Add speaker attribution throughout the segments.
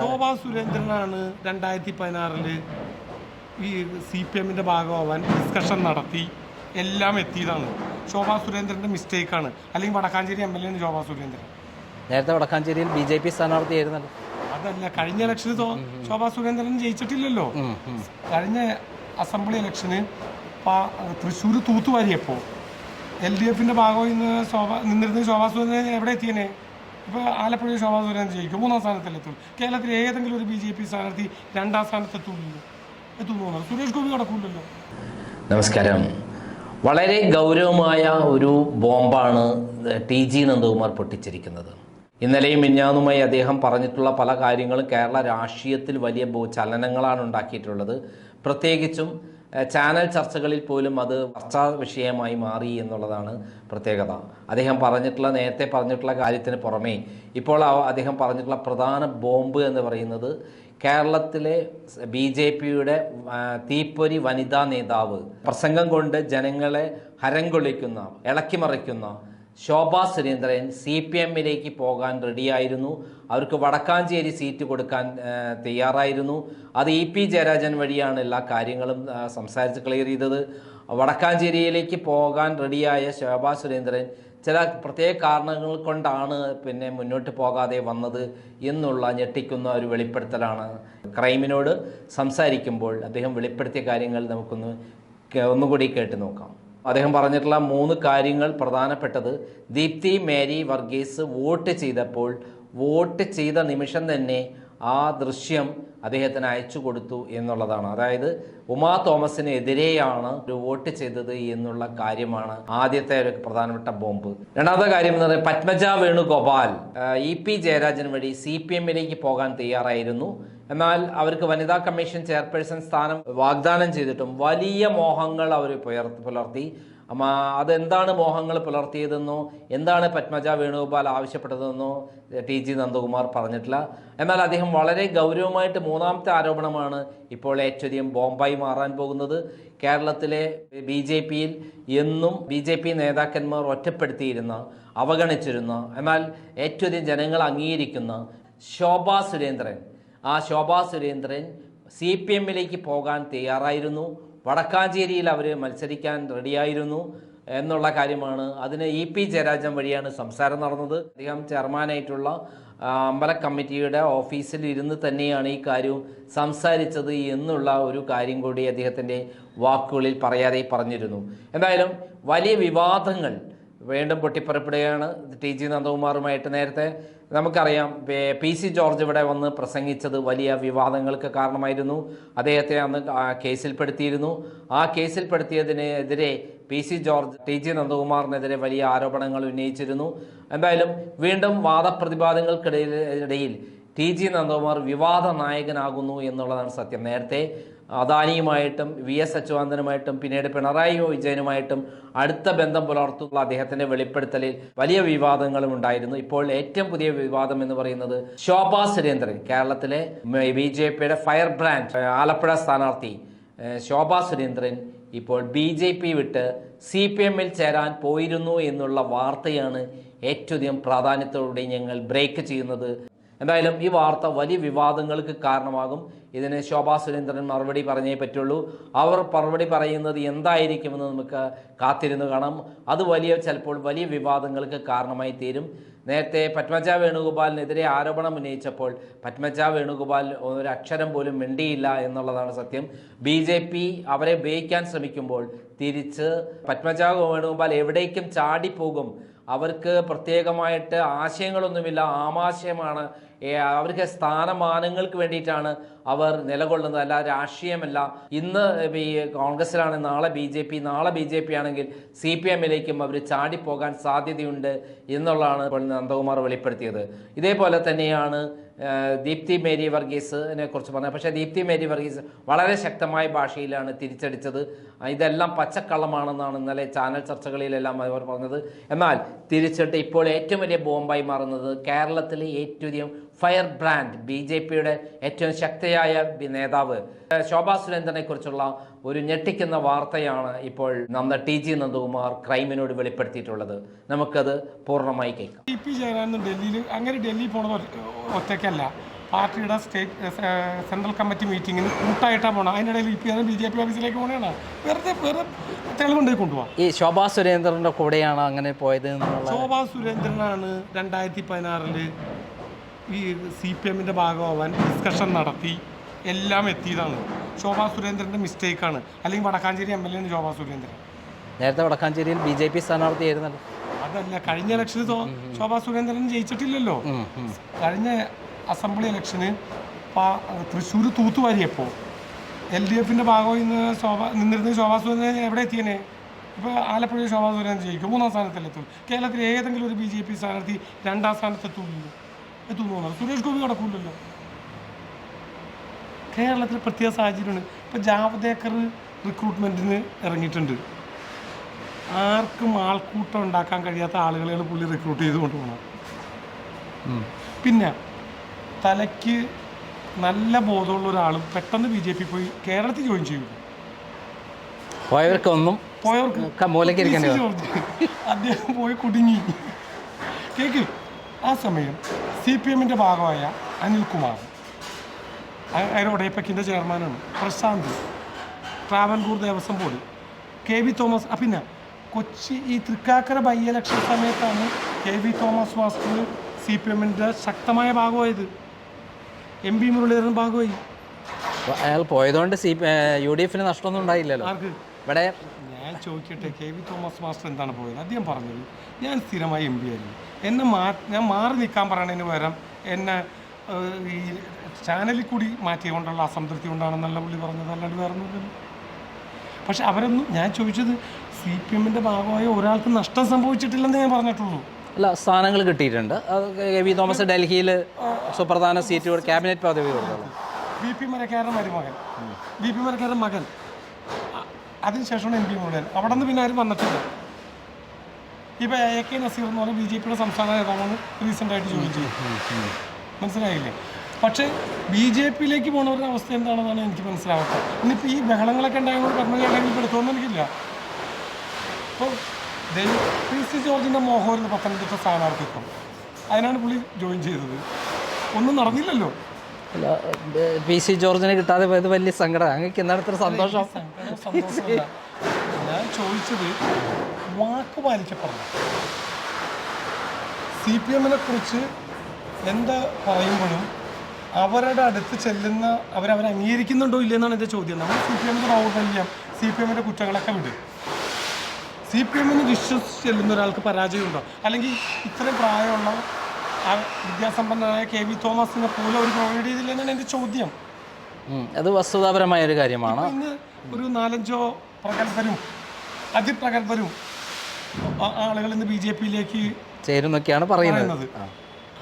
Speaker 1: ശോഭാ സുരേന്ദ്രനാണ് രണ്ടായിരത്തി പതിനാറിൽ ഈ സി പി എമ്മിന്റെ ഭാഗമാവാൻ ഡിസ്കഷൻ നടത്തി. എല്ലാം എത്തിയതാണ്. ശോഭാ സുരേന്ദ്രന്റെ മിസ്റ്റേക്കാണ് അല്ലെങ്കിൽ Vadakkanchery M L A Shobha Surendran.
Speaker 2: നേരത്തെ വടക്കാഞ്ചേരിയിൽ ബി ജെ പി സ്ഥാനാർത്ഥിയായിരുന്നല്ലോ.
Speaker 1: അതല്ല കഴിഞ്ഞ ഇലക്ഷന് ശോഭാ സുരേന്ദ്രൻ ജയിച്ചിട്ടില്ലല്ലോ. കഴിഞ്ഞ അസംബ്ലി ഇലക്ഷന് തൃശ്ശൂർ തൂത്തുവാരിയപ്പോൾ എൽ ഡി എഫിന്റെ ഭാഗമായി നിന്ന് ശോഭ നിന്നിരുന്ന ശോഭാ സുരേന്ദ്രൻ എവിടെ എത്തിയനെ? ഇപ്പോൾ ആലപ്പുഴ ശോഭാ സുരേന്ദ്രൻ ജയിക്കും. മൂന്നാം സ്ഥാനത്തിലെത്തും കേരളത്തിൽ ഏതെങ്കിലും ഒരു ബി ജെ പി സ്ഥാനാർത്ഥി രണ്ടാം സ്ഥാനത്തെത്തുള്ളൂ. എത്തുന്നു സുരേഷ് ഗോപി നടക്കൂലല്ലോ.
Speaker 2: നമസ്കാരം. വളരെ ഗൗരവമായ ഒരു ബോംബാണ് ടി ജി നന്ദകുമാർ പൊട്ടിച്ചിരിക്കുന്നത്. ഇന്നലെയും മിഞ്ഞാന്നുമായി അദ്ദേഹം പറഞ്ഞിട്ടുള്ള പല കാര്യങ്ങളും കേരള രാഷ്ട്രീയത്തിൽ വലിയ ചലനങ്ങളാണ് ഉണ്ടാക്കിയിട്ടുള്ളത്. പ്രത്യേകിച്ചും ചാനൽ ചർച്ചകളിൽ പോലും അത് ചർച്ചാ വിഷയമായി മാറി എന്നുള്ളതാണ് പ്രത്യേകത. അദ്ദേഹം പറഞ്ഞിട്ടുള്ള നേരത്തെ പറഞ്ഞിട്ടുള്ള കാര്യത്തിന് പുറമേ ഇപ്പോൾ അദ്ദേഹം പറഞ്ഞിട്ടുള്ള പ്രധാന ബോംബ് എന്ന് പറയുന്നത് കേരളത്തിലെ ബി ജെ പിയുടെ തീപ്പൊരി വനിതാ നേതാവ് പ്രസംഗം കൊണ്ട് ജനങ്ങളെ ഹരം കൊള്ളിക്കുന്ന ഇളക്കിമറിക്കുന്ന ശോഭാ സുരേന്ദ്രൻ സി പി എമ്മിലേക്ക് പോകാൻ റെഡിയായിരുന്നു. അവർക്ക് വടക്കാഞ്ചേരി സീറ്റ് കൊടുക്കാൻ തയ്യാറായിരുന്നു. അത് ഇ പി ജയരാജൻ വഴിയാണ് എല്ലാ കാര്യങ്ങളും സംസാരിച്ച് ക്ലിയർ ചെയ്തത്. വടക്കാഞ്ചേരിയിലേക്ക് പോകാൻ റെഡിയായ ശോഭാ സുരേന്ദ്രൻ ചില പ്രത്യേക കാരണങ്ങൾ കൊണ്ടാണ് പിന്നെ മുന്നോട്ട് പോകാതെ വന്നത് എന്നുള്ള ഞെട്ടിക്കുന്ന ഒരു വെളിപ്പെടുത്തലാണ് ക്രൈമിനോട് സംസാരിക്കുമ്പോൾ അദ്ദേഹം വെളിപ്പെടുത്തിയ കാര്യങ്ങൾ നമുക്കൊന്ന് ഒന്നുകൂടി കേട്ട് നോക്കാം. അദ്ദേഹം പറഞ്ഞിട്ടുള്ള മൂന്ന് കാര്യങ്ങൾ പ്രധാനപ്പെട്ടത്. ദീപ്തി മേരി വർഗീസ് വോട്ട് ചെയ്തപ്പോൾ വോട്ട് ചെയ്ത നിമിഷം തന്നെ ആ ദൃശ്യം അദ്ദേഹത്തിന് അയച്ചു കൊടുത്തു എന്നുള്ളതാണ്. അതായത് ഉമാ തോമസിനെതിരെയാണ് ഒരു വോട്ട് ചെയ്തത് എന്നുള്ള കാര്യമാണ് ആദ്യത്തെ ഒരു പ്രധാനപ്പെട്ട ബോംബ്. രണ്ടാമത്തെ കാര്യം എന്ന് പറയുന്നത് പത്മജ വേണുഗോപാൽ ഇ പി ജയരാജൻ വഴി സി പി എമ്മിലേക്ക് പോകാൻ തയ്യാറായിരുന്നു. എന്നാൽ അവർക്ക് വനിതാ കമ്മീഷൻ ചെയർപേഴ്സൺ സ്ഥാനം വാഗ്ദാനം ചെയ്തിട്ടും വലിയ മോഹങ്ങൾ അവർ പുലർത്തി. അമ്മ അതെന്താണ് മോഹങ്ങൾ പുലർത്തിയതെന്നോ? എന്താണ് പത്മജ വേണുഗോപാൽ ആവശ്യപ്പെട്ടതെന്നോ? ടി ജി നന്ദകുമാർ പറഞ്ഞിട്ടില്ല. എന്നാൽ അദ്ദേഹം വളരെ ഗൗരവമായിട്ട് മൂന്നാമത്തെ ആരോപണമാണ് ഇപ്പോൾ ഏറ്റവും ബോംബായി മാറാൻ പോകുന്നത്. കേരളത്തിലെ ബി ജെ പിയിൽ എന്നും ബി ജെ പി നേതാക്കന്മാർ ഒറ്റപ്പെടുത്തിയിരുന്ന അവഗണിച്ചിരുന്ന എന്നാൽ ഏറ്റവും ജനങ്ങൾ അംഗീകരിക്കുന്ന ശോഭാ സുരേന്ദ്രൻ. ആ ശോഭാ സുരേന്ദ്രൻ സി പി എമ്മിലേക്ക് പോകാൻ തയ്യാറായിരുന്നു. വടക്കാഞ്ചേരിയിൽ അവർ മത്സരിക്കാൻ റെഡിയായിരുന്നു എന്നുള്ള കാര്യമാണ്. അതിന് ഇ പി ജയരാജൻ വഴിയാണ് സംസാരം നടന്നത്. അദ്ദേഹം ചെയർമാനായിട്ടുള്ള അമ്പല കമ്മിറ്റിയുടെ ഓഫീസിൽ ഇരുന്ന് തന്നെയാണ് ഈ കാര്യവും സംസാരിച്ചത് എന്നുള്ള ഒരു കാര്യം കൂടി അദ്ദേഹത്തിന്റെ വാക്കുകളിൽ പറയാതെ പറഞ്ഞിരുന്നു. എന്തായാലും വലിയ വിവാദങ്ങൾ വീണ്ടും പൊട്ടിപ്പുറപ്പെടുകയാണ്. ടി ജി നന്ദകുമാറുമായിട്ട് നേരത്തെ നമുക്കറിയാം പേ- സി ജോർജ് ഇവിടെ വന്ന് പ്രസംഗിച്ചത് വലിയ വിവാദങ്ങൾക്ക് കാരണമായിരുന്നു. അദ്ദേഹത്തെ അന്ന് കേസിൽപ്പെടുത്തിയിരുന്നു. ആ കേസിൽപ്പെടുത്തിയതിനെതിരെ P C George T G നന്ദകുമാറിനെതിരെ വലിയ ആരോപണങ്ങൾ ഉന്നയിച്ചിരുന്നു. എന്തായാലും വീണ്ടും വാദപ്രതിവാദങ്ങൾക്കിടയിൽ ടി ജി നന്ദകുമാർ വിവാദ നായകനാകുന്നു എന്നുള്ളതാണ് സത്യം. നേരത്തെ അദാനിയുമായിട്ടും വി എസ് അച്യുതാനന്ദനുമായിട്ടും പിന്നീട് പിണറായി വിജയനുമായിട്ടും അടുത്ത ബന്ധം പുലർത്തുന്ന അദ്ദേഹത്തിന്റെ വെളിപ്പെടുത്തലിൽ വലിയ വിവാദങ്ങളും ഉണ്ടായിരുന്നു. ഇപ്പോൾ ഏറ്റവും പുതിയ വിവാദം എന്ന് പറയുന്നത് ശോഭാ സുരേന്ദ്രൻ കേരളത്തിലെ ബി ജെ പിയുടെ ഫയർ ബ്രാൻഡ് ആലപ്പുഴ സ്ഥാനാർത്ഥി. ശോഭാ സുരേന്ദ്രൻ ഇപ്പോൾ ബി ജെ പി വിട്ട് സി പി എമ്മിൽ ചേരാൻ പോയിരുന്നു എന്നുള്ള വാർത്തയാണ് ഏറ്റവും പ്രാധാന്യത്തോടെ ഞങ്ങൾ ബ്രേക്ക് ചെയ്യുന്നത്. എന്തായാലും ഈ വാർത്ത വലിയ വിവാദങ്ങൾക്ക് കാരണമാകും. ഇതിന് ശോഭാ സുരേന്ദ്രൻ മറുപടി പറഞ്ഞേ പറ്റുള്ളൂ. അവർ മറുപടി പറയുന്നത് എന്തായിരിക്കുമെന്ന് നമുക്ക് കാത്തിരുന്ന് കാണാം. അത് വലിയ ചിലപ്പോൾ വലിയ വിവാദങ്ങൾക്ക് കാരണമായി തീരും. നേരത്തെ പത്മജ വേണുഗോപാലിനെതിരെ ആരോപണം ഉന്നയിച്ചപ്പോൾ പത്മജ വേണുഗോപാൽ ഒരു അക്ഷരം പോലും മിണ്ടിയില്ല എന്നുള്ളതാണ് സത്യം. ബി ജെ പി അവരെ ഉപയോഗിക്കാൻ ശ്രമിക്കുമ്പോൾ തിരിച്ച് പത്മജ വേണുഗോപാൽ എവിടേക്കും ചാടിപ്പോകും. അവർക്ക് പ്രത്യേകമായിട്ട് ആശയങ്ങളൊന്നുമില്ല. ആമാശയമാണ് അവർക്ക് സ്ഥാനമാനങ്ങൾക്ക് വേണ്ടിയിട്ടാണ് അവർ നിലകൊള്ളുന്നത്. അല്ല രാഷ്ട്രീയമല്ല. ഇന്ന് ഈ കോൺഗ്രസിലാണ് നാളെ ബി ജെ പി നാളെ ബി ജെ പി ആണെങ്കിൽ സി പി എമ്മിലേക്കും അവർ ചാടിപ്പോകാൻ സാധ്യതയുണ്ട് എന്നുള്ളതാണ് ഇപ്പോൾ നന്ദകുമാർ വെളിപ്പെടുത്തിയത്. ഇതേപോലെ തന്നെയാണ് ദീപ്തി മേരി വർഗീസിനെ കുറിച്ച് പറഞ്ഞത്. പക്ഷേ ദീപ്തി മേരി വർഗീസ് വളരെ ശക്തമായ ഭാഷയിലാണ് തിരിച്ചടിച്ചത്. ഇതെല്ലാം പച്ചക്കള്ളമാണെന്നാണ് ഇന്നലെ ചാനൽ ചർച്ചകളിലെല്ലാം അവർ പറഞ്ഞത്. എന്നാൽ തിരിച്ചിട്ട് ഇപ്പോൾ ഏറ്റവും വലിയ ബോംബായി മാറുന്നത് കേരളത്തിലെ ഏറ്റവും ഫയർ ബ്രാൻഡ് ബി ജെ പിയുടെ ഏറ്റവും ശക്തിയായ നേതാവ്. ശോഭാ സുരേന്ദ്രനെ കുറിച്ചുള്ള ഒരു ഞെട്ടിക്കുന്ന വാർത്തയാണ് ഇപ്പോൾ നമ്മുടെ ടി ജി നന്ദകുമാർ ക്രൈമിനോട് വെളിപ്പെടുത്തിയിട്ടുള്ളത്. നമുക്കത് പൂർണമായി കേൾക്കാം.
Speaker 1: ഡി പി ജയരാജൻ ഡൽഹിയിൽ അങ്ങനെ ഡൽഹി പോണത് ഒറ്റ- ഒറ്റയ്ക്കല്ല. പാർട്ടിയുടെ സ്റ്റേറ്റ് സെൻട്രൽ കമ്മിറ്റി മീറ്റിങ്ങിന് കൂട്ടായിട്ടാണ് പോകണം അതിനിടയിൽ E P R B J P ഓഫീസിലേക്ക് പോകണതാണ് വെറുതെ വെറുതെ തെളിവുണ്ടായി കൊണ്ടുപോകാം
Speaker 3: ഈ ശോഭാ സുരേന്ദ്രന്റെ കൂടെയാണ് അങ്ങനെ പോയത്
Speaker 1: ശോഭാ സുരേന്ദ്രനാണ് രണ്ടായിരത്തി പതിനാറിൽ ഈ സി പി എമ്മിന്റെ ഭാഗമാവാൻ ഡിസ്കഷൻ നടത്തി എല്ലാം എത്തിയതാണ്. ശോഭാ സുരേന്ദ്രന്റെ മിസ്റ്റേക്കാണ് അല്ലെങ്കിൽ വടക്കാഞ്ചേരി എം എൽ എ ആണ് ശോഭാ സുരേന്ദ്രൻ.
Speaker 3: നേരത്തെ വടക്കാഞ്ചേരിയിൽ ബി ജെ പി സ്ഥാനാർത്ഥിയായിരുന്നല്ലോ.
Speaker 1: അതല്ല കഴിഞ്ഞ ഇലക്ഷന് ശോഭാ സുരേന്ദ്രൻ ജയിച്ചിട്ടില്ലല്ലോ. കഴിഞ്ഞ അസംബ്ലി ഇലക്ഷന് തൃശ്ശൂർ തൂത്തുവാരിയപ്പോൾ എൽ ഡി എഫിന്റെ ഭാഗമായി നിന്ന് ശോഭ നിന്നിരുന്ന ശോഭാ സുരേന്ദ്രൻ എവിടെ എത്തിയനെ? ഇപ്പോൾ ആലപ്പുഴയിൽ ശോഭാ സുരേന്ദ്രൻ ജയിക്കും. മൂന്നാം സ്ഥാനത്തല്ലെത്തും കേരളത്തിൽ ഏതെങ്കിലും ഒരു ബി ജെ പി സ്ഥാനാർത്ഥി രണ്ടാം സ്ഥാനത്തെത്തുള്ളൂ. എത്തുന്നു തോന്നുന്നു. സുരേഷ് ഗോപി നടക്കൂലല്ലോ കേരളത്തിൽ പ്രത്യേക സാഹചര്യമാണ്. ഇപ്പം ജാവദേക്കർ റിക്രൂട്ട്മെന്റിന് ഇറങ്ങിയിട്ടുണ്ട്. ആർക്കും ആൾക്കൂട്ടം ഉണ്ടാക്കാൻ കഴിയാത്ത ആളുകളെ പുള്ളി റിക്രൂട്ട് ചെയ്ത് കൊണ്ടുപോകണം പിന്നെ തലയ്ക്ക് നല്ല ബോധമുള്ള ഒരാൾ പെട്ടെന്ന് ബി ജെ പി പോയി കേരളത്തിൽ ജോയിൻ ചെയ്യും.
Speaker 3: പോയവർക്കൊന്നും
Speaker 1: പോയവർക്ക് ഒന്നും പോയവർക്ക് അദ്ദേഹം പോയി കുടുങ്ങി. കേക്ക് ആ സമയം സി പി എമ്മിന്റെ ഭാഗമായ അനിൽകുമാർ അയറോടേപ്പക്കിന്റെ ചെയർമാനാണ് Prashant Travancore Devaswom board K V Thomas ആ പിന്നെ കൊച്ചി ഈ തൃക്കാക്കര ബൈ ഇലക്ഷൻ സമയത്താണ് കെ വി തോമസ് വാസ്തു സി പി എമ്മിന്റെ ശക്തമായ ഭാഗമായത്. എം പി മുരളീധരൻ ഭാഗമായി.
Speaker 3: അയാൾ പോയതുകൊണ്ട് സി യു ഡി എഫിന് നഷ്ടമൊന്നും ഉണ്ടായില്ലല്ലോ. ഇവിടെ
Speaker 1: ചോദിക്കട്ടെ കെ വി തോമസ് മാസ്റ്റർ എന്താണ് പോയത്? അദ്ദേഹം പറഞ്ഞത് ഞാൻ സ്ഥിരമായി എം പി ആയിരുന്നു. എന്നെ മാ ഞാൻ മാറി നിൽക്കാൻ പറയണതിന് പകരം എന്നെ ഈ ചാനലിൽ കൂടി മാറ്റിയതുകൊണ്ടുള്ള അസംതൃപ്തി കൊണ്ടാണെന്നല്ല പുള്ളി പറഞ്ഞത്. അല്ലാണ്ട് വേറെ ഒന്നുമില്ല പക്ഷെ അവരൊന്നും ഞാൻ ചോദിച്ചത് സി പി എമ്മിന്റെ ഭാഗമായ ഒരാൾക്ക് നഷ്ടം സംഭവിച്ചിട്ടില്ലെന്ന് ഞാൻ പറഞ്ഞിട്ടുള്ളൂ.
Speaker 3: അല്ല സ്ഥാനങ്ങൾ കിട്ടിയിട്ടുണ്ട്. കെ വി തോമസ് ഡൽഹിയിൽ സുപ്രധാന സീറ്റ് ക്യാബിനറ്റ് പദവി കൊടുത്തല്ലോ
Speaker 1: ബി പി മരക്കാരൻ മരുമകൻ. ബി പി മരക്കാരൻ മകൻ. അതിനുശേഷമാണ് എം പി മുഴുവൻ. അവിടെ നിന്ന് പിന്നെ ആരും വന്നിട്ടില്ല. ഇപ്പൊ എ കെ നസീർ എന്ന് പറഞ്ഞാൽ ബി ജെ പിയുടെ സംസ്ഥാന നേതാവാണ് റീസെന്റ് ആയിട്ട് ജോയിൻ ചെയ്തത് മനസ്സിലായില്ലേ? പക്ഷേ ബി ജെ പിയിലേക്ക് പോണവരുടെ അവസ്ഥ എന്താണെന്നാണ് എനിക്ക് മനസ്സിലാവാത്തത്. ഇനിയിപ്പോൾ ഈ ബഹളങ്ങളൊക്കെ ഉണ്ടായതുകൊണ്ട് കർമ്മചാല്ലെങ്കിൽ ഇപ്പോൾ അപ്പോൾ എനിക്കില്ല. ഇപ്പോൾ പി സി ജോർജിന്റെ മോഹമായിരുന്നു പത്തനംതിട്ട സ്ഥാനാർത്ഥിത്വം. അതിനാണ് പുള്ളി ജോയിൻ ചെയ്തത്. ഒന്നും നടന്നില്ലല്ലോ.
Speaker 3: പി സി ജോർജിനെ കിട്ടാതെ പോയത് വലിയ സങ്കടം. അങ്ങക്ക് എന്താണ് സന്തോഷം.
Speaker 1: ഞാൻ ചോദിച്ചത് വാക്ക് പാലിക്കപ്പെടണം സി പി എമ്മിനെ കുറിച്ച് എന്താ പറയുമ്പോഴും അവരുടെ അടുത്ത് ചെല്ലുന്ന അവരവരെ അംഗീകരിക്കുന്നുണ്ടോ ഇല്ലെന്നാണ് എന്റെ ചോദ്യം. നമ്മൾ സി പി എമ്മിന്റെ ദൗർബല്യം സി പി എമ്മിന്റെ കുറ്റങ്ങളൊക്കെ വിടും. സി പി എമ്മിന് വിശ്വസിച്ച് ചെല്ലുന്ന ഒരാൾക്ക് പരാജയമുണ്ടോ? അല്ലെങ്കിൽ ഇത്രയും പ്രായമുള്ള ആ വിദ്യാസമ്പന്നനായ കെ വി തോമസിനെ പോലും അവർ പ്രൊവൈഡ് ചെയ്തില്ലെന്നാണ് എന്റെ ചോദ്യം.
Speaker 3: അത് വസ്തുതാപരമായ ഒരു കാര്യമാണ്.
Speaker 1: ഇന്ന് ഒരു നാലഞ്ചോ പ്രഗത്ഭരും അതിപ്രഗത്ഭരും ആളുകൾ ഇന്ന് ബി ജെ പിയിലേക്ക്
Speaker 3: ചേരുന്നൊക്കെയാണ് പറയുന്നത്.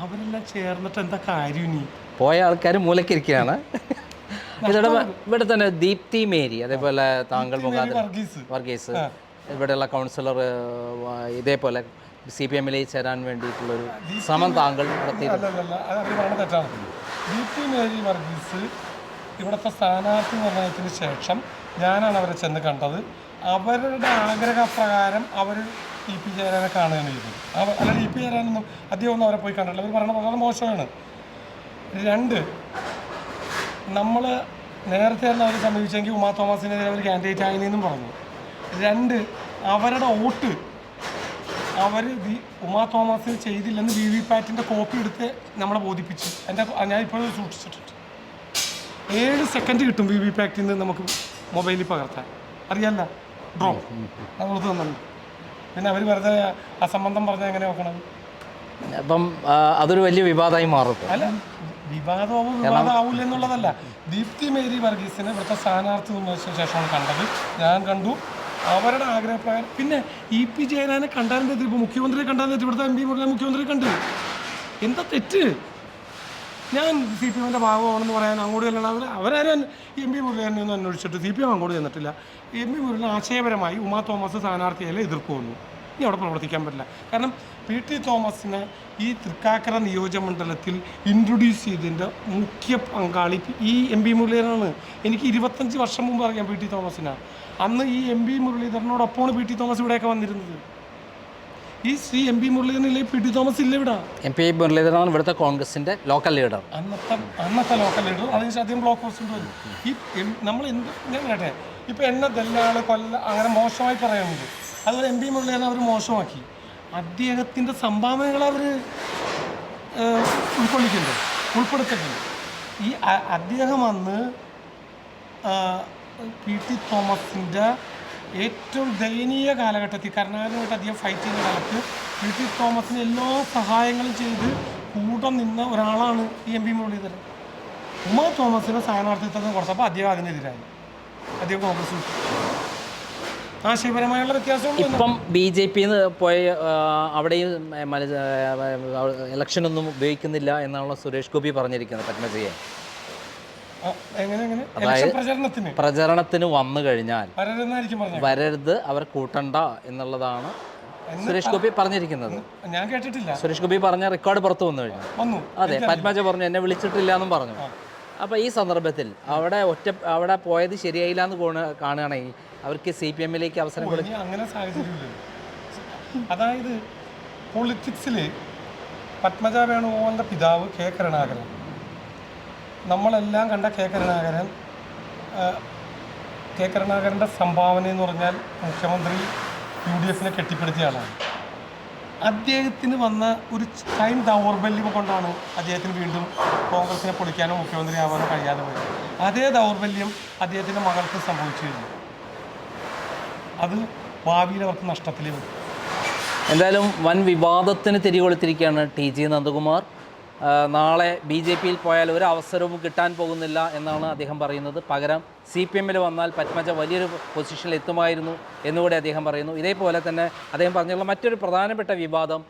Speaker 1: അവരെല്ലാം ചേർന്നിട്ട് എന്താ കാര്യം ഇനി?
Speaker 3: പോയ ആൾക്കാർ മൂലക്കിരിക്കുകയാണ്. ഇവിടെ ഇവിടെ തന്നെ ദീപ്തി മേരി അതേപോലെ താങ്കൾ മുഖാന്തരം
Speaker 1: വർഗീസ്.
Speaker 3: ഇവിടെയുള്ള കൗൺസിലർ ഇതേപോലെ സി പി എമ്മിലേക്ക് ചേരാൻ വേണ്ടിയിട്ടുള്ളൊരു ശ്രമം താങ്കൾ
Speaker 1: തെറ്റാണ്. മേരി വർഗീസ് ഇവിടുത്തെ സ്ഥാനാർത്ഥി നിർണയത്തിന് ശേഷം ഞാനാണ് അവരെ ചെന്ന് കണ്ടത്. അവരുടെ ആഗ്രഹപ്രകാരം അവർ ഇ പി ജയരാനെ കാണുകയാണ് ചെയ്തത്. അല്ലെങ്കിൽ ഇ പി ജയരാനൊന്നും അധികം ഒന്നും അവരെ പോയി കണ്ടിട്ടില്ല. അവർ പറയുന്നത് വളരെ മോശമാണ്. രണ്ട് നമ്മൾ നേരത്തെ തന്നെ അവർ സമീപിച്ചെങ്കിൽ ഉമാ തോമസിനെതിരെ അവർ കാൻഡിഡേറ്റ് ആയിനെന്നും പറഞ്ഞു. രണ്ട് അവരുടെ വോട്ട് അവർ ഉമാ തോമസിന് ചെയ്തില്ലെന്ന് വി വി പാറ്റിന്റെ കോപ്പി എടുത്ത് നമ്മളെ ബോധിപ്പിച്ചു. എന്റെ ഞാൻ ഇപ്പോഴും സൂക്ഷിച്ചിട്ടുണ്ട്. ഏഴ് സെക്കൻഡ് കിട്ടും വി വി പാറ്റിൽ നിന്ന് നമുക്ക് മൊബൈലിൽ പകർത്താൻ. അറിയാല്ല? ഡ്രോ നമ്മൾ തന്നുണ്ട് പിന്നെ അവർ വെറുതെ അസംബന്ധം പറഞ്ഞാൽ എങ്ങനെ നോക്കണം
Speaker 3: അപ്പം അതൊരു വലിയ വിവാദമായി മാറും
Speaker 1: അല്ല വിവാദമാവും വിവാദമാവില്ല എന്നുള്ളതല്ല. ദീപ്തി മേരി വർഗീസിനെ ഇവിടുത്തെ സ്ഥാനാർത്ഥി ശേഷമാണ് കണ്ടത്. ഞാൻ കണ്ടു. അവരുടെ ആഗ്രഹപ്രകാരം. പിന്നെ ഇ പി ജയനാനെ കണ്ടാലും തെറ്റി. ഇപ്പോൾ മുഖ്യമന്ത്രിയെ കണ്ടാലും തെറ്റി. ഇവിടുത്തെ എം പി മുഖ്യമന്ത്രിയെ കണ്ടു. എന്താ തെറ്റ്? ഞാൻ സി പി എമ്മിന്റെ ഭാഗമാണെന്ന് പറയാൻ അങ്ങോട്ട് ചെല്ലണം അവർ അവരാരും എം പി മുരളീധരനെ ഒന്നും അന്വേഷിച്ചിട്ട് സി പി എം അങ്ങോട്ട് ചെന്നിട്ടില്ല. എം പി മുരളീധരൻ ആശയപരമായി ഉമാ തോമസ് സ്ഥാനാർത്ഥിയെ എതിർപ്പ് വന്നു ഇനി അവിടെ പ്രവർത്തിക്കാൻ പറ്റില്ല. കാരണം പി ടി തോമസിനെ ഈ തൃക്കാക്കര നിയോജകമണ്ഡലത്തിൽ ഇൻട്രൊഡ്യൂസ് ചെയ്തതിന്റെ മുഖ്യ പങ്കാളി ഈ എം പി മുരളീധരനാണ്. എനിക്ക് ഇരുപത്തഞ്ച് വർഷം മുമ്പ് അറിയാം പി ടി തോമസിനെ. അന്ന് ഈ എം പി മുരളീധരനോടൊപ്പമാണ് പി ടി തോമസ് ഇവിടെയൊക്കെ വന്നിരുന്നത്. ഈ ശ്രീ എം പി മുരളീധരനില്ലേ? പി ടി തോമസ് ഇല്ല ഇവിടെ?
Speaker 2: എം പി മുരളീധരനാണ് ഇവിടുത്തെ കോൺഗ്രസിന്റെ ലോക്കൽ ലീഡർ
Speaker 1: അന്നത്തെ അന്നത്തെ ലോക്കൽ ലീഡർ അതിനുശേഷം അധികം ബ്ലോക്ക് പ്രസിഡന്റ് വരും ഈ നമ്മൾ എന്ത് ഞാൻ പറയട്ടെ. ഇപ്പം എന്നെ ദല്ലാൾ കൊല്ല അങ്ങനെ മോശമായി പറയുന്നുണ്ട് അതുപോലെ എം പി മുരളീധരൻ അവർ മോശമാക്കി. അദ്ദേഹത്തിന്റെ സംഭാവനകൾ അവർ ഉൾക്കൊള്ളിക്കുന്നുണ്ട് ഉൾപ്പെടുത്തിയിട്ടുണ്ട് ഈ അദ്ദേഹം അന്ന് പി ടി തോമസിന്റെ ഏറ്റവും ദയനീയ കാലഘട്ടത്തിൽ കർണാടകമായിട്ട് അധികം ഫൈറ്റ് ചെയ്യുന്ന കാലത്ത് പി ടി തോമസിന് എല്ലാ സഹായങ്ങളും ചെയ്ത് കൂടെ നിന്ന ഒരാളാണ് ഈ എം പി മുരളീധരൻ. ഉമാ തോമസിന് സ്ഥാനാർത്ഥിത്വം കൊടുത്തപ്പോൾ അദ്ദേഹം അതിനെതിരായി. അദ്ദേഹം കോൺഗ്രസ് ആശയപരമായുള്ള വ്യത്യാസം
Speaker 2: ഇപ്പം ബി ജെ പി പോയ ആ, അവിടെയും ഇലക്ഷനൊന്നും ഉപയോഗിക്കുന്നില്ല എന്നാണ് സുരേഷ് ഗോപി പറഞ്ഞിരിക്കുന്നത് പത്മജയെ
Speaker 1: പ്രചരണത്തിന്.
Speaker 2: വന്നു കഴിഞ്ഞാൽ വരരുത് അവർ കൂട്ടണ്ട എന്നുള്ളതാണ് സുരേഷ് ഗോപി പറഞ്ഞിരിക്കുന്നത്.
Speaker 1: ഞാൻ കേട്ടിട്ടില്ല.
Speaker 2: സുരേഷ് ഗോപി പറഞ്ഞ റെക്കോർഡ് പുറത്തു വന്നു കഴിഞ്ഞു. അതെ പത്മജ പറഞ്ഞു എന്നെ വിളിച്ചിട്ടില്ല എന്നും പറഞ്ഞു. അപ്പൊ ഈ സന്ദർഭത്തിൽ അവിടെ ഒറ്റ അവിടെ പോയത് ശരിയായില്ല എന്ന് കോണ- കാണുകയാണെങ്കിൽ അവർക്ക് സി പി എമ്മിലേക്ക് അവസരം
Speaker 1: കൊടുക്കും അങ്ങനെ സാഹചര്യമില്ല. അതായത് പൊളിറ്റിക്സിൽ പത്മജ വേണുഗോപാലിന്റെ പിതാവ് കെ കരുണാകരൻ. നമ്മളെല്ലാം കണ്ട കെ കരുണാകരൻ കെ കരുണാകരന്റെ സംഭാവന എന്ന് പറഞ്ഞാൽ മുഖ്യമന്ത്രി യു ഡി എഫിനെ കെട്ടിപ്പടുത്തിയ ആളാണ്. അദ്ദേഹത്തിന് വന്ന ഒരു ടൈം ദൗർബല്യം കൊണ്ടാണ് അദ്ദേഹത്തിന് വീണ്ടും കോൺഗ്രസിനെ പൊളിക്കാനോ മുഖ്യമന്ത്രി ആവാനോ കഴിയാതെ പോയത്. അതേ ദൗർബല്യം അദ്ദേഹത്തിന്റെ മകൾക്ക് സംഭവിച്ചിരുന്നു. അത് ഭാവിയിൽ അവർക്ക് നഷ്ടത്തിലേ വരും.
Speaker 2: എന്തായാലും വൻ വിവാദത്തിന് തിരികൊളുത്തിരിക്കുകയാണ് ടി ജി നന്ദകുമാർ. നാളെ ബി ജെ പിയിൽ പോയാൽ ഒരു അവസരവും കിട്ടാൻ പോകുന്നില്ല എന്നാണ് അദ്ദേഹം പറയുന്നത്. പകരം സി പി എമ്മിൽ വന്നാൽ പത്മജ വലിയൊരു പൊസിഷനിൽ എത്തുമായിരുന്നു എന്നുകൂടി അദ്ദേഹം പറയുന്നു. ഇതേപോലെ തന്നെ അദ്ദേഹം പറഞ്ഞുള്ള മറ്റൊരു പ്രധാനപ്പെട്ട വിവാദം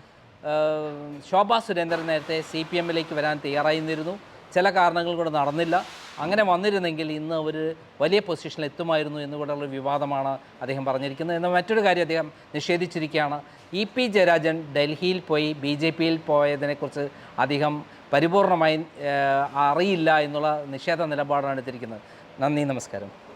Speaker 2: ശോഭാ സുരേന്ദ്രൻ നേരത്തെ സി പി എമ്മിലേക്ക് വരാൻ തയ്യാറായിരുന്നിരുന്നു. ചില കാരണങ്ങൾ കൊണ്ട് നടന്നില്ല. അങ്ങനെ വന്നിരുന്നെങ്കിൽ ഇന്ന് അവർ വലിയ പൊസിഷനിൽ എത്തുമായിരുന്നു എന്നുകൂടെയുള്ള ഒരു വിവാദമാണ് അദ്ദേഹം പറഞ്ഞിരിക്കുന്നത്. എന്നാൽ മറ്റൊരു കാര്യം അദ്ദേഹം നിഷേധിച്ചിരിക്കുകയാണ്. ഇ പി ജയരാജൻ ഡൽഹിയിൽ പോയി ബി ജെ പിയിൽ പോയതിനെക്കുറിച്ച് അധികം പരിപൂർണമായി അറിയില്ല എന്നുള്ള നിഷേധ നിലപാടാണ് എടുത്തിരിക്കുന്നത്. നന്ദി നമസ്കാരം.